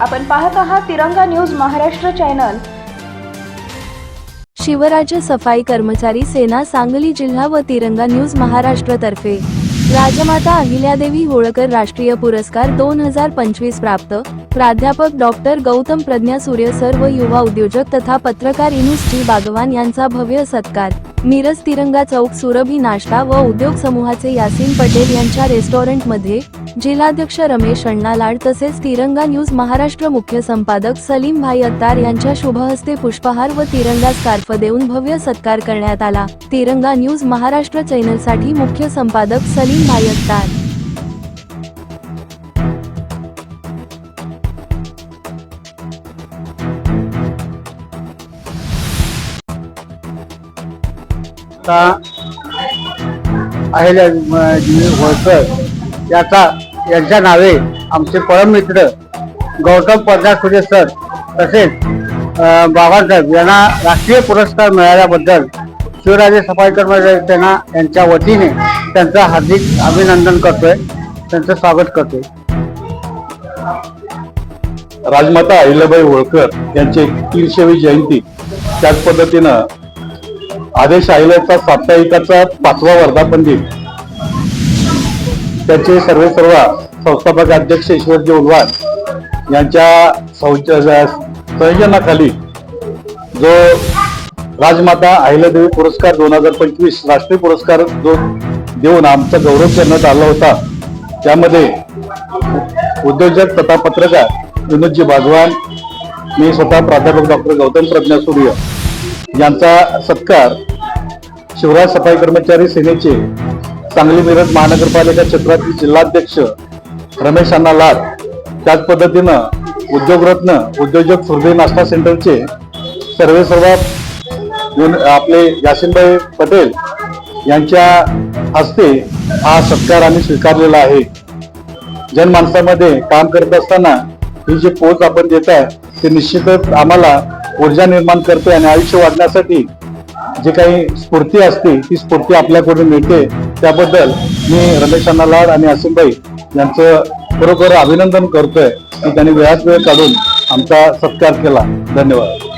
आपण पाहत आहात तिरंगा न्यूज महाराष्ट्र चॅनल. शिवराज्य सफाई कर्मचारी सेना सांगली जिल्हा व तिरंगा न्यूज महाराष्ट्रतर्फे राजमाता अहिल्यादेवी होळकर राष्ट्रीय पुरस्कार दोन हजार पंचवीस प्राप्त. प्राध्यापक डॉक्टर गौतम प्रज्ञा सूर्य सर व युवा उद्योजक तथा पत्रकार इनुस जी बागवान यांचा भव्य सत्कार. मिरज तिरंगा चौक सुरभी नाश्ता व उद्योग समूहाचे यासीन पटेल यांच्या रेस्टॉरंटमध्ये जिल्हाध्यक्ष रमेश अण्णा लाड तसेच तिरंगा न्यूज महाराष्ट्र मुख्य संपादक सलीम भाई अत्तार यांच्या शुभहस्ते पुष्पहार व तिरंगा स्कार्फ देऊन भव्य सत्कार करण्यात आला. तिरंगा न्यूज महाराष्ट्र चॅनलसाठी मुख्य संपादक सलीम भाई अत्तार. आता अहिल्या होळकर. याचा यांच्या नावे आमचे परममित्र गौतम पद्मासुरे सर तसेच बाबासाहेब यांना राष्ट्रीय पुरस्कार मिळाल्याबद्दल शिवराजे सफाईकर त्यांना यांच्या वतीने त्यांचं हार्दिक अभिनंदन करतोय त्यांचं स्वागत करतोय. राजमाता अहिल्याबाई होळकर यांची तीनशेवी जयंती त्याच पद्धतीनं आदेश अहिल्याचा साप्ताहिकाचा पाचवा वर्धापन दिन. त्याचे सर्वे सर्व संस्थापक अध्यक्ष ईश्वरजी उलवाड यांच्या संयोजनाखाली जो राजमाता अहिल्यादेवी पुरस्कार दोन हजार पंचवीस राष्ट्रीय पुरस्कार जो देऊन आमचा गौरव करण्यात आला होता त्यामध्ये उद्योजक तथा पत्रकार विनोदजी बागवान मी स्वतः प्राध्यापक डॉक्टर गौतम प्रज्ञा सूर्य यांचा सत्कार शिवराज सफाई कर्मचारी सेनेचे सांगली मिरज महानगरपालिका क्षेत्रातील जिल्हाध्यक्ष रमेश अण्णा लाड त्याच पद्धतीनं उद्योगरत्न उद्योजक सुरदेव नाश्ता सेंटरचे सर्वे सर्व आपले यासिनभाई पटेल यांच्या हस्ते हा सत्कार आम्ही स्वीकारलेला आहे. जनमानसामध्ये काम करत असताना ही जी पोच आपण देत आहे ते निश्चितच आम्हाला ऊर्जा निर्माण करते आणि आयुष्य वाढण्यासाठी जे काही स्फूर्ती असते ती स्फूर्ती आपल्याकडून मिळते. त्याबद्दल मी रमेश अण्णा लाड आणि असीमभाई यांचं खरोखर अभिनंदन करतोय की त्यांनी वेळात वेळ काढून आमचा सत्कार केला. धन्यवाद.